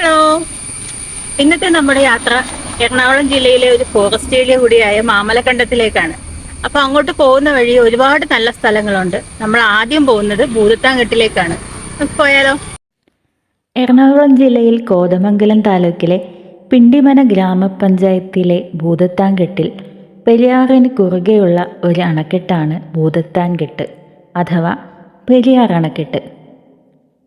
Hello. ഇന്നത്തെ നമ്മുടെ യാത്ര എറണാകുളം ജില്ലയിലെ ഒരു ഫോറസ്റ്റ് ഏരിയ കൂടിയായ മാമലക്കണ്ടത്തിലേക്കാണ്. അപ്പൊ അങ്ങോട്ട് പോകുന്ന വഴി ഒരുപാട് നല്ല സ്ഥലങ്ങളുണ്ട്. നമ്മൾ ആദ്യം പോകുന്നത് ഭൂതത്താങ്കെട്ടിലേക്കാണ്. പോയാലോ? എറണാകുളം ജില്ലയിൽ കോതമംഗലം താലൂക്കിലെ പിണ്ടിമന ഗ്രാമപഞ്ചായത്തിലെ ഭൂതത്താൻകെട്ടിൽ പെരിയാറിന് കുറുകെയുള്ള ഒരു അണക്കെട്ടാണ് ഭൂതത്താൻകെട്ട് അഥവാ പെരിയാർ അണക്കെട്ട്.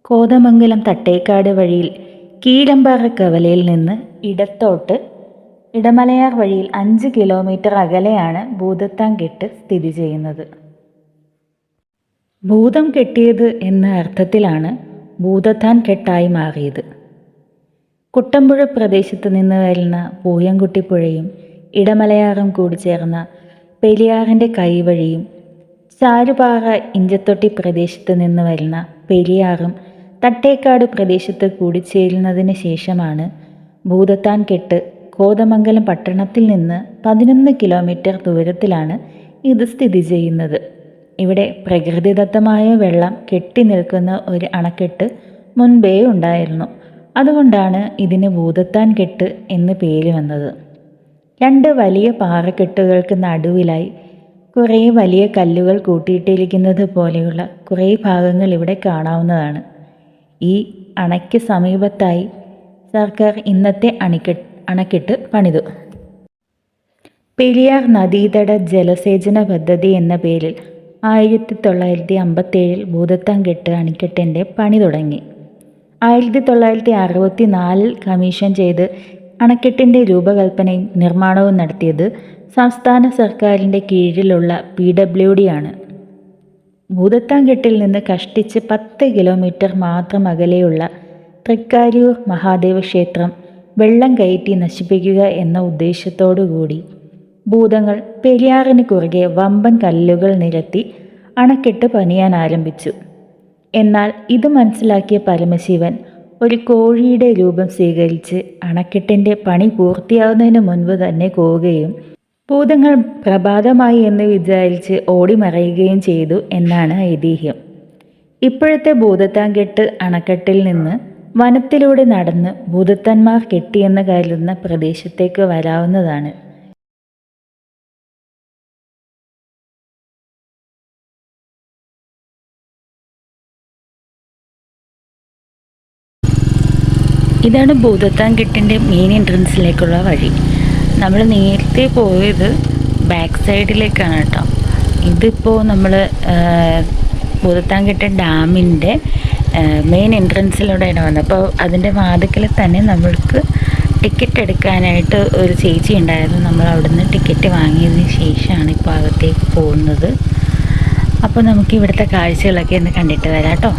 കോതമംഗലം തട്ടേക്കാട് വഴിയിൽ കീഴമ്പാറ കവലയിൽ നിന്ന് ഇടത്തോട്ട് ഇടമലയാർ വഴിയിൽ അഞ്ച് കിലോമീറ്റർ അകലെയാണ് ഭൂതത്താൻകെട്ട് സ്ഥിതി ചെയ്യുന്നത്. ഭൂതം കെട്ടിയത് എന്ന അർത്ഥത്തിലാണ് ഭൂതത്താൻ കെട്ടായി മാറിയത്. കുട്ടമ്പുഴ പ്രദേശത്ത് നിന്ന് വരുന്ന പൂയംകുട്ടിപ്പുഴയും ഇടമലയാറും കൂടി ചേർന്ന പെരിയാറിന്റെ കൈവഴിയും ചാരുപാറ ഇഞ്ചത്തൊട്ടി പ്രദേശത്ത് നിന്ന് വരുന്ന പെരിയാറും തട്ടേക്കാട് പ്രദേശത്ത് കൂടിച്ചേരുന്നതിന് ശേഷമാണ് ഭൂതത്താൻ കെട്ട് കോതമംഗലം പട്ടണത്തിൽ നിന്ന് പതിനൊന്ന് കിലോമീറ്റർ ദൂരത്തിലാണ് ഇത് സ്ഥിതി ചെയ്യുന്നത്. ഇവിടെ പ്രകൃതിദത്തമായ വെള്ളം കെട്ടി നിൽക്കുന്ന ഒരു അണക്കെട്ട് മുൻപേ ഉണ്ടായിരുന്നു. അതുകൊണ്ടാണ് ഇതിന് ഭൂതത്താൻ കെട്ട് എന്ന് പേര് വന്നത്. രണ്ട് വലിയ പാറക്കെട്ടുകൾക്ക് നടുവിലായി കുറേ വലിയ കല്ലുകൾ കൂട്ടിയിട്ടിരിക്കുന്നത് പോലെയുള്ള കുറേ ഭാഗങ്ങൾ ഇവിടെ കാണാവുന്നതാണ്. ഈ അണയ്ക്ക് സമീപത്തായി സർക്കാർ ഇന്നത്തെ അണിക്കെട്ട് അണക്കെട്ട് പണിതു. പെരിയാർ നദീതട ജലസേചന പദ്ധതി എന്ന പേരിൽ ആയിരത്തി തൊള്ളായിരത്തി അമ്പത്തേഴിൽ ഭൂതത്താൻകെട്ട് അണിക്കെട്ടിന്റെ പണി തുടങ്ങി. ആയിരത്തി തൊള്ളായിരത്തി അറുപത്തി നാലിൽ കമ്മീഷൻ ചെയ്ത് അണക്കെട്ടിന്റെ രൂപകൽപ്പനയും നിർമ്മാണവും നടത്തിയത് സംസ്ഥാന സർക്കാരിന്റെ കീഴിലുള്ള പി ഡബ്ല്യു ഡി ആണ്. ഭൂതത്താൻകെട്ടിൽ നിന്ന് കഷ്ടിച്ച് പത്ത് കിലോമീറ്റർ മാത്രം അകലെയുള്ള തൃക്കാരൂർ മഹാദേവ ക്ഷേത്രം വെള്ളം കയറ്റി നശിപ്പിക്കുക എന്ന ഉദ്ദേശത്തോടു കൂടി ഭൂതങ്ങൾ പെരിയാറിന് കുറുകെ വമ്പൻ കല്ലുകൾ നിരത്തി അണക്കെട്ട് പണിയാൻ ആരംഭിച്ചു. എന്നാൽ ഇത് മനസ്സിലാക്കിയ പരമശിവൻ ഒരു കോഴിയുടെ രൂപം സ്വീകരിച്ച് അണക്കെട്ടിന്റെ പണി പൂർത്തിയാവുന്നതിന് മുൻപ് തന്നെ പോവുകയും ഭൂതങ്ങൾ പ്രഭാതമായി എന്ന് വിചാരിച്ച് ഓടിമറയുകയും ചെയ്തു എന്നാണ് ഐതിഹ്യം. ഇപ്പോഴത്തെ ഭൂതത്താൻകെട്ട് അണക്കെട്ടിൽ നിന്ന് വനത്തിലൂടെ നടന്ന് ഭൂതത്തന്മാർ കെട്ടിയെന്ന് കരുതുന്ന പ്രദേശത്തേക്ക് വരാവുന്നതാണ്. ഇതാണ് ഭൂതത്താങ്കെട്ടിന്റെ മെയിൻ എൻട്രൻസിലേക്കുള്ള വഴി. നമ്മൾ നേരത്തെ പോയത് ബാക്ക് സൈഡിലേക്കാണ് കേട്ടോ. ഇതിപ്പോൾ നമ്മൾ ഭൂതത്താൻകെട്ട് ഡാമിന്റെ മെയിൻ എൻട്രൻസിലൂടെയാണ് വന്നത്. അപ്പോൾ അതിന്റെ വാതിക്കൽ തന്നെ നമ്മൾക്ക് ടിക്കറ്റ് എടുക്കാനായിട്ട് ഒരു ചേച്ചി ഉണ്ടായിരുന്നു. നമ്മൾ അവിടുന്ന് ടിക്കറ്റ് വാങ്ങിയതിന് ശേഷമാണ് ഇപ്പോൾ അകത്തേക്ക് പോകുന്നത്. അപ്പോൾ നമുക്ക് ഇവിടുത്തെ കാഴ്ചകളൊക്കെ ഒന്ന് കണ്ടിട്ട് വരാം കേട്ടോ.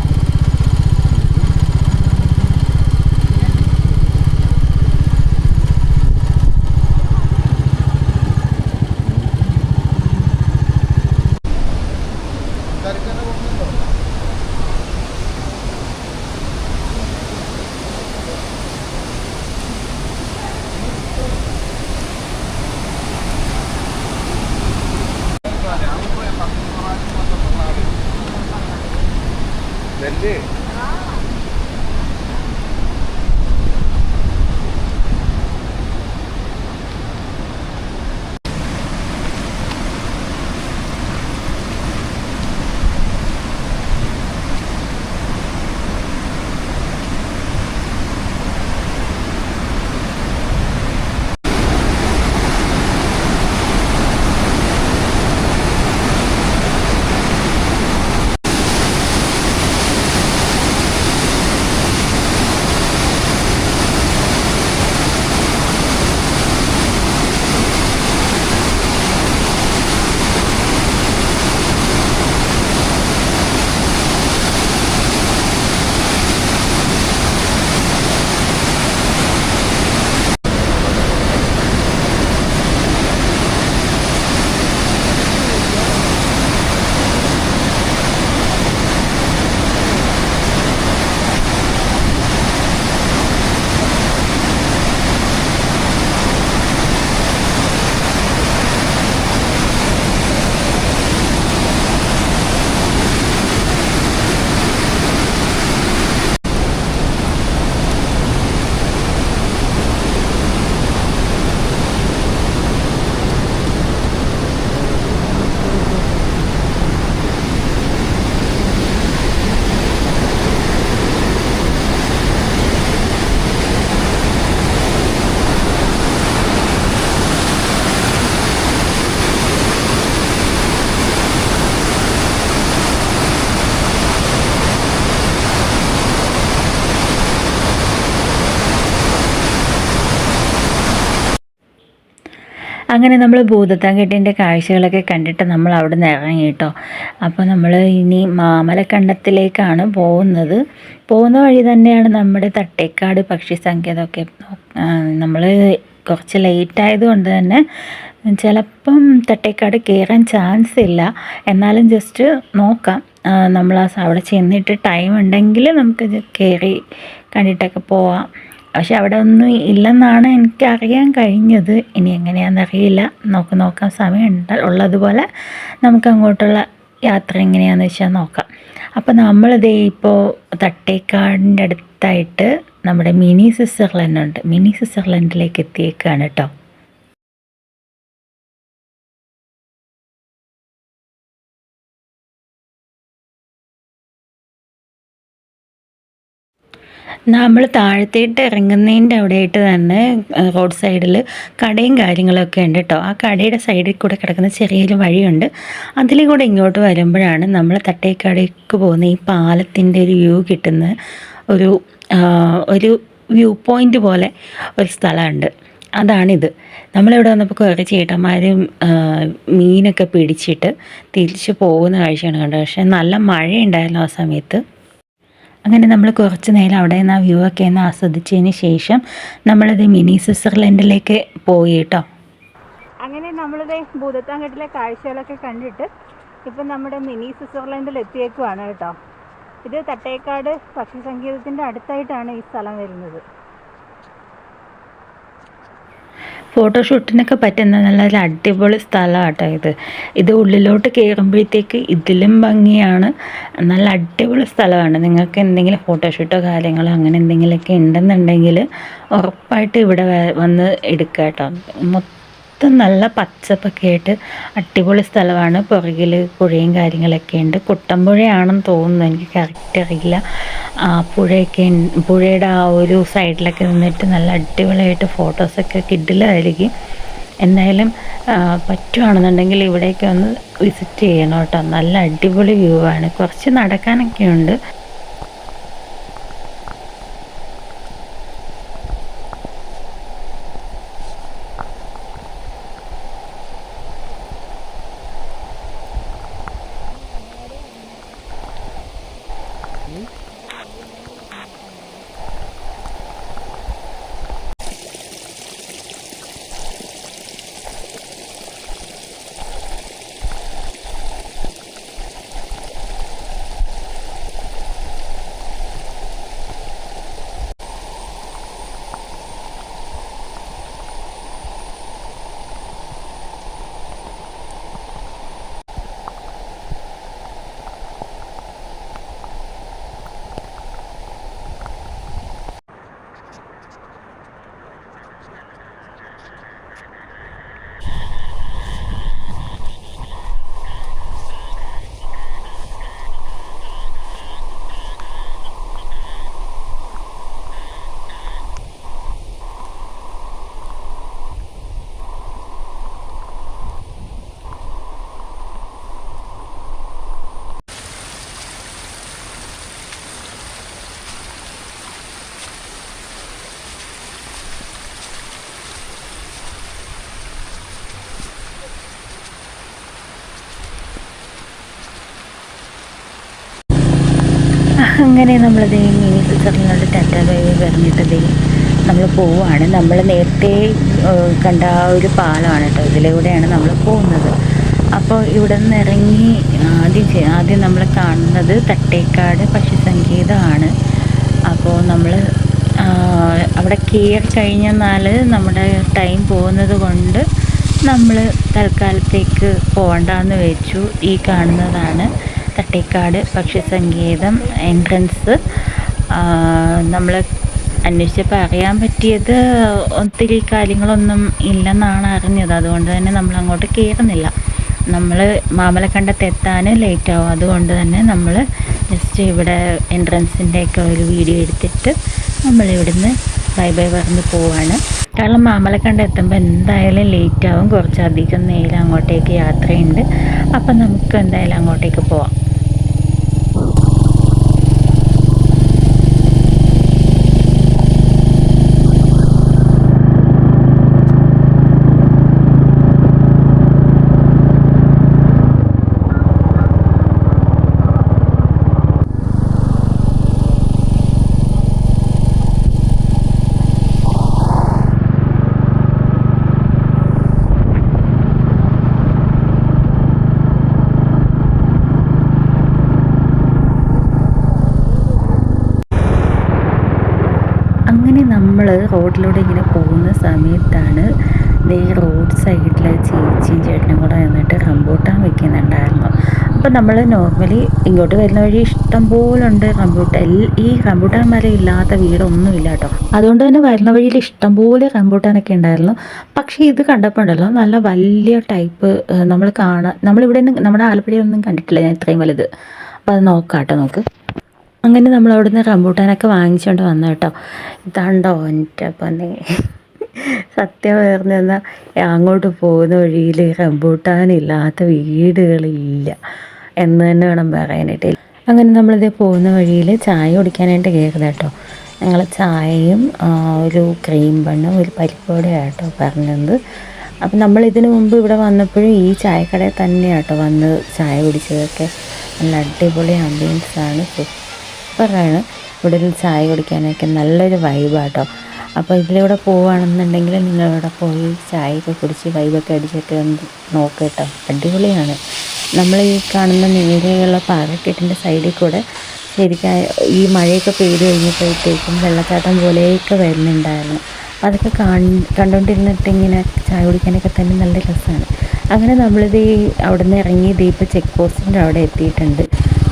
렌즈 അങ്ങനെ നമ്മൾ ഭൂതത്താൻകെട്ടിന്റെ കാഴ്ചകളൊക്കെ കണ്ടിട്ട് നമ്മൾ അവിടെ നിന്ന് ഇറങ്ങി കേട്ടോ അപ്പോൾ നമ്മൾ ഇനി മാമലക്കണ്ടത്തിലേക്കാണ് പോകുന്നത്. പോകുന്ന വഴി തന്നെയാണ് നമ്മുടെ തട്ടേക്കാട് പക്ഷി സങ്കേതമൊക്കെ നമ്മൾ കുറച്ച് ലേറ്റ് ആയതുകൊണ്ട് തന്നെ ചിലപ്പം തട്ടേക്കാട് കയറാൻ ചാൻസ് ഇല്ല. എന്നാലും ജസ്റ്റ് നോക്കാം. നമ്മൾ അവിടെ ചെന്നിട്ട് ടൈം ഉണ്ടെങ്കിൽ നമുക്ക് കയറി കണ്ടിട്ടൊക്കെ പോവാം. പക്ഷെ അവിടെ ഒന്നും ഇല്ലെന്നാണ് എനിക്ക് അറിയാൻ കഴിഞ്ഞത്. ഇനി എങ്ങനെയാണെന്നറിയില്ല. നോക്ക് നോക്കാൻ സമയമുണ്ട്. ഉള്ളതുപോലെ നമുക്ക് അങ്ങോട്ടുള്ള യാത്ര എങ്ങനെയാണെന്ന് വെച്ചാൽ നോക്കാം. അപ്പോൾ നമ്മളിതേ ഇപ്പോൾ തട്ടേക്കാടിന്റെ അടുത്തായിട്ട് നമ്മുടെ മിനി സ്വിറ്റ്സർലൻഡ് ഉണ്ട് മിനി സ്വിറ്റ്സർലൻഡിലേക്ക് എത്തിയേക്കാണ് കേട്ടോ. നമ്മൾ താഴത്തേട്ട് ഇറങ്ങുന്നതിന്റെ അവിടെയായിട്ട് തന്നെ റോഡ് സൈഡിൽ കടയും കാര്യങ്ങളൊക്കെ ഉണ്ട് കേട്ടോ ആ കടയുടെ സൈഡിൽ കൂടെ കിടക്കുന്ന ചെറിയൊരു വഴിയുണ്ട്. അതിൽ കൂടെ ഇങ്ങോട്ട് വരുമ്പോഴാണ് നമ്മൾ തട്ടേക്കടയ്ക്ക് പോകുന്ന ഈ പാലത്തിന്റെ ഒരു വ്യൂ കിട്ടുന്ന ഒരു ഒരു വ്യൂ പോയിന്റ് പോലെ ഒരു സ്ഥലമുണ്ട്. അതാണിത്. നമ്മളിവിടെ വന്നപ്പോൾ കുറേ ചേട്ടന്മാരും മീനൊക്കെ പിടിച്ചിട്ട് തിരിച്ച് പോകുന്ന കാഴ്ചയാണ് കണ്ടത്. പക്ഷേ നല്ല മഴയുണ്ടായിരുന്നു ആ സമയത്ത്. അങ്ങനെ നമ്മൾ കുറച്ച് നേരം അവിടെ നിന്ന് ആ വ്യൂ ഒക്കെ ഒന്ന് ആസ്വദിച്ചതിന് ശേഷം നമ്മളത് മിനി സ്വിറ്റ്സർലൻഡിലേക്ക് പോയി കേട്ടോ. അങ്ങനെ നമ്മളിത് ഭൂതത്താങ്കട്ടിലെ കാഴ്ചകളൊക്കെ കണ്ടിട്ട് ഇപ്പം നമ്മുടെ മിനി സ്വിറ്റ്സർലൻഡിൽ എത്തിയേക്കുവാണ് കേട്ടോ. ഇത് തട്ടേക്കാട് പക്ഷി സങ്കേതത്തിന്റെ അടുത്തായിട്ടാണ് ഈ സ്ഥലം വരുന്നത്. ഫോട്ടോഷൂട്ടിനൊക്കെ പറ്റുന്ന നല്ലൊരു അടിപൊളി സ്ഥലമാട്ടോ ഇത്. ഇത് ഉള്ളിലോട്ട് കയറുമ്പോഴത്തേക്ക് ഇതിലും ഭംഗിയാണ്. നല്ല അടിപൊളി സ്ഥലമാണ്. നിങ്ങൾക്ക് എന്തെങ്കിലും ഫോട്ടോഷൂട്ടോ കാര്യങ്ങളോ അങ്ങനെ എന്തെങ്കിലുമൊക്കെ ഉണ്ടെന്നുണ്ടെങ്കിൽ ഉറപ്പായിട്ട് ഇവിടെ വന്ന് എടുക്കാം കേട്ടോ മൊത്തം നല്ല പച്ചപ്പൊക്കെ ആയിട്ട് അടിപൊളി സ്ഥലമാണ്. പുറകിൽ പുഴയും കാര്യങ്ങളൊക്കെ ഉണ്ട്. കുട്ടമ്പുഴയാണെന്ന് തോന്നുന്നു. എനിക്ക് കറക്റ്റ് അറിയില്ല. ആ പുഴയൊക്കെ പുഴയുടെ ആ ഒരു സൈഡിലൊക്കെ നിന്നിട്ട് നല്ല അടിപൊളിയായിട്ട് ഫോട്ടോസൊക്കെ കിഡിലായിരിക്കും എന്തായാലും പറ്റുവാണെന്നുണ്ടെങ്കിൽ ഇവിടേക്ക് ഒന്ന് വിസിറ്റ് ചെയ്യണം കേട്ടോ. നല്ല അടിപൊളി വ്യൂ ആണ്. കുറച്ച് നടക്കാനൊക്കെ ഉണ്ട്. അങ്ങനെ നമ്മളത് മിനി സ്വിറ്റ്സർലൻഡ് ടാറ്റ ബൈ പറഞ്ഞിട്ടത് നമ്മൾ പോവുകയാണ് നമ്മൾ നേരത്തെ കണ്ട ആ ഒരു പാലമാണ് കേട്ടോ ഇതിലൂടെയാണ് നമ്മൾ പോകുന്നത്. അപ്പോൾ ഇവിടെ നിന്ന് ഇറങ്ങി ആദ്യം ആദ്യം നമ്മൾ കാണുന്നത് തട്ടേക്കാട് പക്ഷി സംഗീതമാണ് അപ്പോൾ നമ്മൾ അവിടെ കയറി കഴിഞ്ഞെന്നാൽ നമ്മുടെ ടൈം പോകുന്നത് കൊണ്ട് നമ്മൾ തൽക്കാലത്തേക്ക് പോകണ്ടെന്ന് വെച്ചു. ഈ കാണുന്നതാണ്. തട്ടേക്കാട് പക്ഷി സങ്കേതം എൻട്രൻസ് നമ്മൾ അന്വേഷിച്ചപ്പോൾ അറിയാൻ പറ്റിയത് ഒത്തിരി കാര്യങ്ങളൊന്നും ഇല്ലെന്നാണ് അറിഞ്ഞത്. അതുകൊണ്ട് തന്നെ നമ്മൾ അങ്ങോട്ട് കയറുന്നില്ല നമ്മൾ മാമലക്കണ്ടത്ത് എത്താൻ ലേറ്റാവും അതുകൊണ്ട് തന്നെ നമ്മൾ ജസ്റ്റ് ഇവിടെ എൻട്രൻസിന്റെയൊക്കെ ഒരു വീഡിയോ എടുത്തിട്ട് നമ്മൾ ഇവിടുന്ന് ബൈ ബൈ പറഞ്ഞ് പോവാണ്. കാരണം മാമലക്കണ്ട എത്തുമ്പോൾ എന്തായാലും ലേറ്റ് ആവും. കുറച്ചധികം നേരം അങ്ങോട്ടേക്ക് യാത്രയുണ്ട്. അപ്പം നമുക്ക് എന്തായാലും അങ്ങോട്ടേക്ക് പോവാം അങ്ങനെ റോഡിലൂടെ ഇങ്ങനെ പോകുന്ന സമയത്താണ് ഈ റോഡ് സൈഡിൽ ചേച്ചിയും ചേട്ടനും കൂടെ നിന്നിട്ട് റംബൂട്ടാൻ വെക്കുന്നുണ്ടായിരുന്നു. അപ്പോൾ നമ്മൾ നോർമലി ഇങ്ങോട്ട് വരുന്ന വഴി ഇഷ്ടം പോലെ ഉണ്ട് റംബൂട്ടാൻ. ഈ റംബൂട്ടാൻ മരം ഇല്ലാത്ത വീടൊന്നുമില്ല കേട്ടോ. അതുകൊണ്ട് തന്നെ വരുന്ന വഴിയിൽ ഇഷ്ടം പോലെ റംബൂട്ടാനൊക്കെ ഉണ്ടായിരുന്നു. പക്ഷേ ഇത് കണ്ടപ്പോൾ ഉണ്ടല്ലോ നല്ല വലിയ ടൈപ്പ് നമ്മൾ കാണാൻ നമ്മളിവിടെ നിന്ന് നമ്മുടെ ആലപ്പുഴയൊന്നും കണ്ടിട്ടില്ല ഞാൻ ഇത്രയും വലുത്. അപ്പോൾ അത് നോക്കാം. കേട്ടോ നമുക്ക് അങ്ങനെ നമ്മൾ അവിടുന്ന് റംബൂട്ടാനൊക്കെ വാങ്ങിച്ചുകൊണ്ട് വന്നു കേട്ടോ. ഇതാണ്ടോ എന്റെ പന്നി. സത്യം പറഞ്ഞാൽ അങ്ങോട്ട് പോകുന്ന വഴിയിൽ റംബൂട്ടാനില്ലാത്ത വീടുകളില്ല എന്ന് തന്നെ വേണം പറയാനായിട്ട്. അങ്ങനെ നമ്മളിത് പോകുന്ന വഴിയിൽ ചായ കുടിക്കാനായിട്ട് കയറുന്നത് കേട്ടോ. ഞങ്ങൾ ചായയും ഒരു ക്രീം ബണ്ണും ഒരു പരിപ്പോടെയാണ് കേട്ടോ പറഞ്ഞത്. അപ്പം നമ്മൾ ഇതിനു മുമ്പ് ഇവിടെ വന്നപ്പോഴും ഈ ചായക്കടയിൽ തന്നെയാട്ടോ വന്ന് ചായ കുടിച്ചതൊക്കെ. നല്ല അടിപൊളി ആംബിയൻസാണ് ആണ്. സൂപ്പറാണ് ഇവിടെ ഒരു ചായ കുടിക്കാനൊക്കെ നല്ലൊരു വൈബാട്ടോ അപ്പോൾ ഇതിലൂടെ പോവുകയാണെന്നുണ്ടെങ്കിൽ നിങ്ങളിവിടെ പോയി ചായയൊക്കെ കുടിച്ച് വൈബൊക്കെ അടിച്ചൊക്കെ ഒന്ന് കേട്ടോ അടിപൊളിയാണ്. നമ്മൾ ഈ കാണുന്ന നേരെയുള്ള പാറക്കെട്ടിന്റെ സൈഡിൽ കൂടെ ശരിക്കും ഈ മഴയൊക്കെ പെയ്ത് കഴിഞ്ഞപ്പോഴത്തേക്കും വെള്ളച്ചാട്ടം പോലെയൊക്കെ വരുന്നുണ്ടായിരുന്നു. അതൊക്കെ കാണ് കണ്ടുകൊണ്ടിരുന്നിട്ട് ഇങ്ങനെ ചായ കുടിക്കാനൊക്കെ തന്നെ നല്ല രസമാണ് അങ്ങനെ നമ്മളിത് അവിടെ നിന്ന് ഇറങ്ങി ഇപ്പോൾ ചെക്ക് പോസ്റ്റിന്റെ അവിടെ എത്തിയിട്ടുണ്ട്.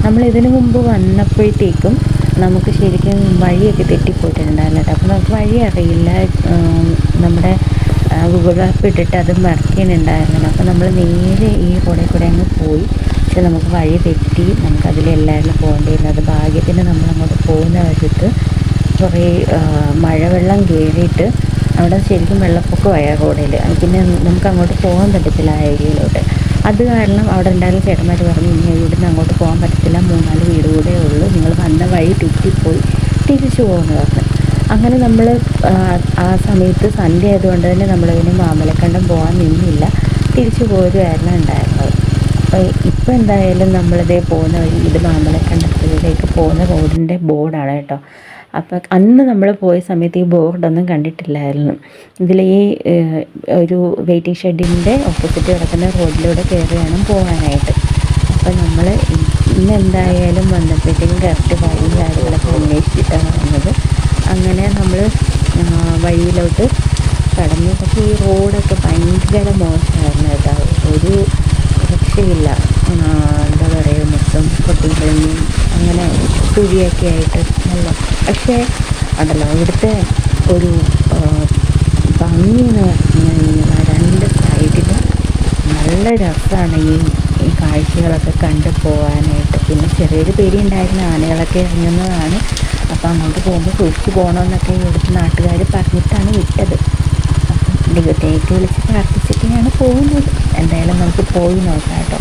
നമ്മൾ ഇതിനു മുമ്പ് വന്നപ്പോഴത്തേക്കും നമുക്ക് ശരിക്കും വഴിയൊക്കെ തെറ്റിപ്പോയിട്ടുണ്ടായിരുന്നു അപ്പോൾ നമുക്ക് വഴി അറിയില്ല. നമ്മുടെ ഗൂഗിൾ മാപ്പ് ഇട്ടിട്ട് അത് വർക്ക് ചെയ്യുന്നുണ്ടായിരുന്നില്ല. അപ്പോൾ നമ്മൾ നേരെ ഈ റോഡിൽ കൂടെ അങ്ങ് പോയി. പക്ഷെ നമുക്ക് വഴി തെറ്റി. നമുക്ക് അതിലെല്ലാവരും പോകേണ്ടിയിരുന്നു അത് ഭാഗ്യത്തിന് നമ്മൾ അങ്ങോട്ട് പോകുന്ന വശത്ത് കുറേ മഴവെള്ളം കയറിയിട്ട് അവിടെ ശരിക്കും വെള്ളപ്പൊക്കമായ റോഡിൽ പിന്നെ നമുക്ക് അങ്ങോട്ട് പോകാൻ പറ്റത്തില്ല ആ ഏരിയയിലോട്ട് അത് കാരണം അവിടെ ഉണ്ടായിരുന്ന ചേട്ടന്മാർ പറഞ്ഞു ഇനി ഇവിടുന്ന് അങ്ങോട്ട് പോകാൻ പറ്റത്തില്ല മൂന്നാൽ വീട് കൂടെ ഉള്ളൂ നിങ്ങൾ വന്ന വഴി തെറ്റിപ്പോയി തിരിച്ചു പോകുമെന്ന് പറഞ്ഞു. അങ്ങനെ നമ്മൾ ആ സമയത്ത് സന്ധ്യ ആയതുകൊണ്ട് തന്നെ നമ്മളിതിന് മാമലക്കണ്ടം പോകാൻ നിന്നില്ല തിരിച്ചു പോരുമായിരുന്നു ഉണ്ടായിരുന്നത് ഇപ്പോൾ എന്തായാലും നമ്മളിതേ പോകുന്ന വഴി ഇത് മാമലക്കണ്ടത്തിലേക്ക് പോകുന്ന റോഡിന്റെ ബോർഡാണ് കേട്ടോ. അപ്പോൾ അന്ന് നമ്മൾ പോയ സമയത്ത് ഈ ബോർഡൊന്നും കണ്ടിട്ടില്ലായിരുന്നു. ഇതിൽ ഈ ഒരു വെയിറ്റിംഗ് ഷെഡിന്റെ ഓപ്പോസിറ്റ് കിടക്കുന്ന റോഡിലൂടെ കയറി വേണം പോകാനായിട്ട്. അപ്പോൾ നമ്മൾ ഇന്ന് എന്തായാലും വന്നപ്പോഴത്തേക്കും കറക്റ്റ് വഴി കാര്യങ്ങളൊക്കെ അന്വേഷിച്ചിട്ടാണ് വന്നത്. അങ്ങനെ നമ്മൾ വഴിയിലോട്ട് കടന്നു. പക്ഷേ ഈ റോഡൊക്കെ ഭയങ്കര മോശമായിരുന്നു കേട്ടോ. ഒരു ആ, എന്താ പറയുക മൊത്തം പൊട്ടിക്കളഞ്ഞും അങ്ങനെ കുഴിയൊക്കെ ആയിട്ട് നല്ല പക്ഷേ അതല്ല ഇവിടുത്തെ ഒരു ഭംഗി എന്ന് പറഞ്ഞു കഴിഞ്ഞാൽ രണ്ട് സൈഡിലും നല്ല രസമാണ് ഈ ഈ കാഴ്ചകളൊക്കെ കണ്ടു പോകാനായിട്ട് പിന്നെ ചെറിയൊരു പേരി ഉണ്ടായിരുന്ന ആനകളൊക്കെ ഇറങ്ങുന്നതാണ് അപ്പോൾ അങ്ങോട്ട് പോകുമ്പോൾ സൂക്ഷിച്ച് പോകണമെന്നൊക്കെ ഇവിടുത്തെ നാട്ടുകാർ പറഞ്ഞിട്ടാണ് വിട്ടത്. ദൈവത്തേക്ക് വിളിച്ച് ഞാൻ പോകുന്നത്. എന്തായാലും നമുക്ക് പോയി നോക്കാം കേട്ടോ.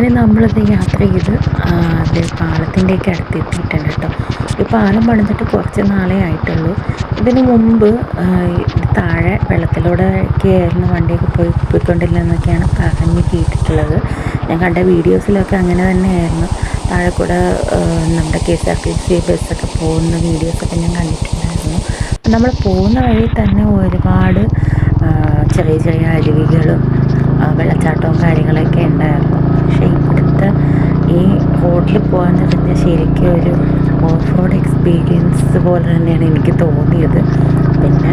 അങ്ങനെ നമ്മളത് യാത്ര ചെയ്ത് അത് പാലത്തിന്റെയൊക്കെ അടുത്ത് എത്തിയിട്ടുണ്ട് കേട്ടോ. ഈ പാലം പണിതിട്ട് കുറച്ച് നാളേ ആയിട്ടുള്ളൂ. ഇതിന് മുമ്പ് താഴെ വെള്ളത്തിലൂടെ ആയിരുന്നു വണ്ടിയൊക്കെ പോയി പോയിക്കൊണ്ടിരുന്നതെന്നൊക്കെയാണ് പറഞ്ഞ് കേട്ടിട്ടുള്ളത്. ഞാൻ കണ്ട വീഡിയോസിലൊക്കെ അങ്ങനെ തന്നെയായിരുന്നു. താഴെ കൂടെ നമ്മുടെ K S R T C ബസ്സൊക്കെ പോകുന്ന വീഡിയോസൊക്കെ ഞാൻ കണ്ടിട്ടുണ്ടായിരുന്നു. നമ്മൾ പോകുന്ന വഴി തന്നെ ഒരുപാട് ചെറിയ ചെറിയ അരുവികളും വെള്ളച്ചാട്ടവും കാര്യങ്ങളൊക്കെ ഉണ്ടായിരുന്നു. പക്ഷേ ഇവിടുത്തെ ഈ റോഡിൽ പോകാൻ പറഞ്ഞാൽ ശരിക്കും ഒരു ഓഫ് റോഡ് എക്സ്പീരിയൻസ് പോലെ തന്നെയാണ് എനിക്ക് തോന്നിയത്. പിന്നെ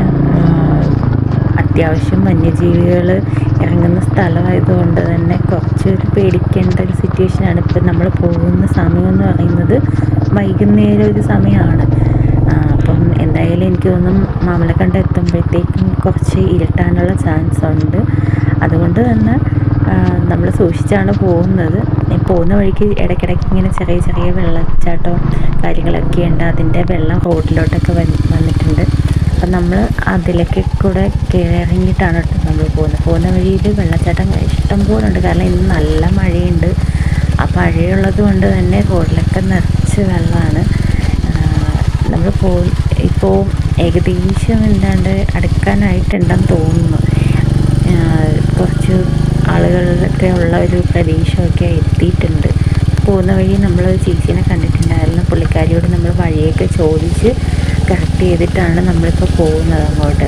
അത്യാവശ്യം വന്യജീവികൾ ഇറങ്ങുന്ന സ്ഥലമായതുകൊണ്ട് തന്നെ കുറച്ച് ഒരു പേടിക്കേണ്ട ഒരു സിറ്റുവേഷനാണ് ഇപ്പം നമ്മൾ പോകുന്ന സമയം എന്ന് പറയുന്നത് വൈകുന്നേരം ഒരു സമയമാണ്. അപ്പം എന്തായാലും എനിക്ക് തോന്നും മാമലക്കണ്ട എത്തുമ്പോഴത്തേക്കും കുറച്ച് ഇരുട്ടാനുള്ള ചാൻസ് ഉണ്ട്. അതുകൊണ്ട് തന്നെ നമ്മൾ സൂക്ഷിച്ചാണ് പോകുന്നത്. പോകുന്ന വഴിക്ക് ഇടയ്ക്കിടയ്ക്ക് ഇങ്ങനെ ചെറിയ ചെറിയ വെള്ളച്ചാട്ടവും കാര്യങ്ങളൊക്കെ ഉണ്ട്. അതിന്റെ വെള്ളം റോഡിലോട്ടൊക്കെ വന്ന് വന്നിട്ടുണ്ട്. അപ്പം നമ്മൾ അതിലൊക്കെ കൂടെ കയറിങ്ങിയിട്ടാണ് നമ്മൾ പോകുന്നത്. പോകുന്ന വഴിയിൽ വെള്ളച്ചാട്ടം ഇഷ്ടം പോലെ ഉണ്ട്. കാരണം ഇന്ന് നല്ല മഴയുണ്ട്. ആ മഴയുള്ളത് കൊണ്ട് തന്നെ റോഡിലൊക്കെ നിറച്ച് വെള്ളമാണ്. നമ്മൾ പോ ഇപ്പോൾ ഏകദേശം എന്താണ്ട് അടുക്കാനായിട്ടുണ്ടെന്ന് തോന്നുന്നു. കുറച്ച് ആളുകളൊക്കെ ഉള്ള ഒരു പ്രദേശമൊക്കെ എത്തിയിട്ടുണ്ട്. പോകുന്ന വഴി നമ്മൾ ചേച്ചീനെ കണ്ടിട്ടുണ്ടായിരുന്നു. പുള്ളിക്കാരിയോട് നമ്മൾ വഴിയൊക്കെ ചോദിച്ച് കറക്റ്റ് ചെയ്തിട്ടാണ് നമ്മളിപ്പോൾ പോകുന്നത് അങ്ങോട്ട്.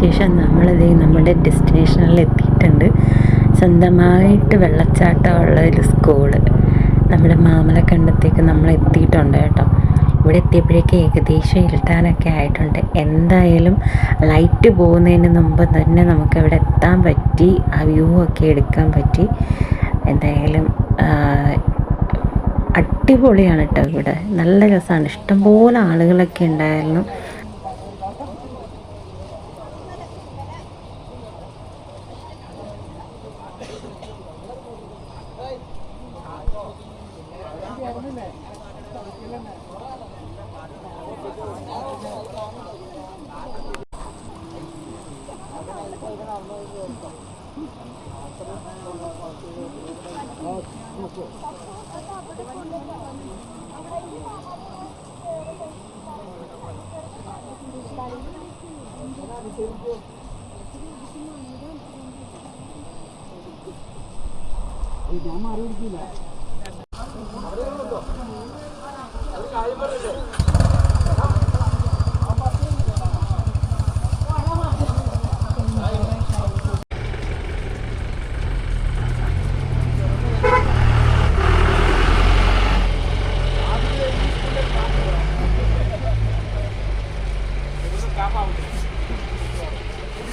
ശേഷം നമ്മളിത് നമ്മുടെ ഡെസ്റ്റിനേഷനിൽ എത്തിയിട്ടുണ്ട്. സ്വന്തമായിട്ട് വെള്ളച്ചാട്ടമുള്ള ഒരു സ്കൂൾ നമ്മുടെ മാമലക്കണ്ടത്തേക്ക് നമ്മൾ എത്തിയിട്ടുണ്ട് കേട്ടോ. ഇവിടെ എത്തിയപ്പോഴേക്ക് ഏകദേശം ഇരുട്ടാനൊക്കെ ആയിട്ടുണ്ട്. എന്തായാലും ലൈറ്റ് പോകുന്നതിന് മുമ്പ് തന്നെ നമുക്ക് ഇവിടെ എത്താൻ പറ്റി. ആ വ്യൂ ഒക്കെ എടുക്കാൻ പറ്റി. എന്തായാലും അടിപൊളിയാണ് കേട്ടോ ഇവിടെ. നല്ല രസമാണ്. ഇഷ്ടംപോലെ ആളുകളൊക്കെ ഉണ്ടായിരുന്നു. मारून दिला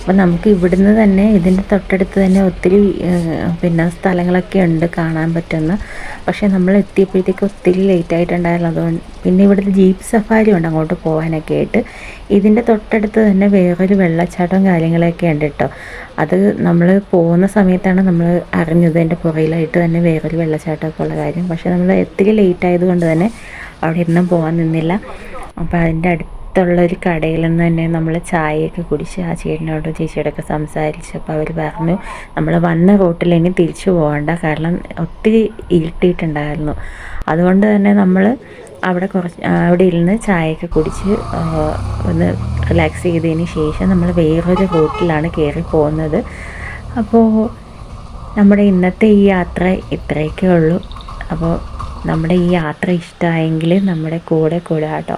അപ്പം നമുക്ക് ഇവിടുന്ന് തന്നെ ഇതിന്റെ തൊട്ടടുത്ത് തന്നെ ഒത്തിരി പിന്നെ സ്ഥലങ്ങളൊക്കെ ഉണ്ട് കാണാൻ പറ്റുന്ന. പക്ഷേ നമ്മൾ എത്തിയപ്പോഴത്തേക്ക് ഒത്തിരി ലേറ്റ് ആയിട്ടുണ്ടായിരുന്നു. അതുകൊണ്ട് പിന്നെ ഇവിടുത്തെ ജീപ്പ് സഫാരി ഉണ്ട് അങ്ങോട്ട് പോകാനൊക്കെ ആയിട്ട്. ഇതിന്റെ തൊട്ടടുത്ത് തന്നെ വേറൊരു വെള്ളച്ചാട്ടവും കാര്യങ്ങളൊക്കെ ഉണ്ട് കേട്ടോ അത് നമ്മൾ പോകുന്ന സമയത്താണ് നമ്മൾ അറിഞ്ഞത് എന്റെ പുറയിലായിട്ട് തന്നെ വേറൊരു വെള്ളച്ചാട്ടമൊക്കെ ഉള്ള കാര്യം. പക്ഷേ നമ്മൾ ഒത്തിരി ലേറ്റ് ആയതുകൊണ്ട് തന്നെ അവിടെ ഇരുന്നും പോകാൻ നിന്നില്ല. അപ്പോൾ അതിന്റെ അടുത്തുള്ള ഒരു കടയിൽ നിന്ന് തന്നെ നമ്മൾ ചായയൊക്കെ കുടിച്ച് ആ ചേട്ടനോട് ചേച്ചിയോടൊക്കെ സംസാരിച്ചപ്പോൾ അവർ പറഞ്ഞു നമ്മൾ വന്ന റൂട്ടിൽ ഇനി തിരിച്ചു പോകണ്ട കാരണം ഒത്തിരി ഇരുട്ടിയിട്ടുണ്ടായിരുന്നു. അതുകൊണ്ട് തന്നെ നമ്മൾ അവിടെ കുറച്ച് അവിടെ ഇരുന്ന് ചായയൊക്കെ കുടിച്ച് ഒന്ന് റിലാക്സ് ചെയ്തതിന് ശേഷം നമ്മൾ വേറൊരു റൂട്ടിലാണ് കയറി പോകുന്നത്. അപ്പോൾ നമ്മുടെ ഇന്നത്തെ ഈ യാത്ര ഇത്രയൊക്കെ ഉള്ളൂ. അപ്പോൾ നമ്മുടെ ഈ യാത്ര ഇഷ്ടമായെങ്കിൽ നമ്മുടെ കൂടെ കൂടെ കേട്ടോ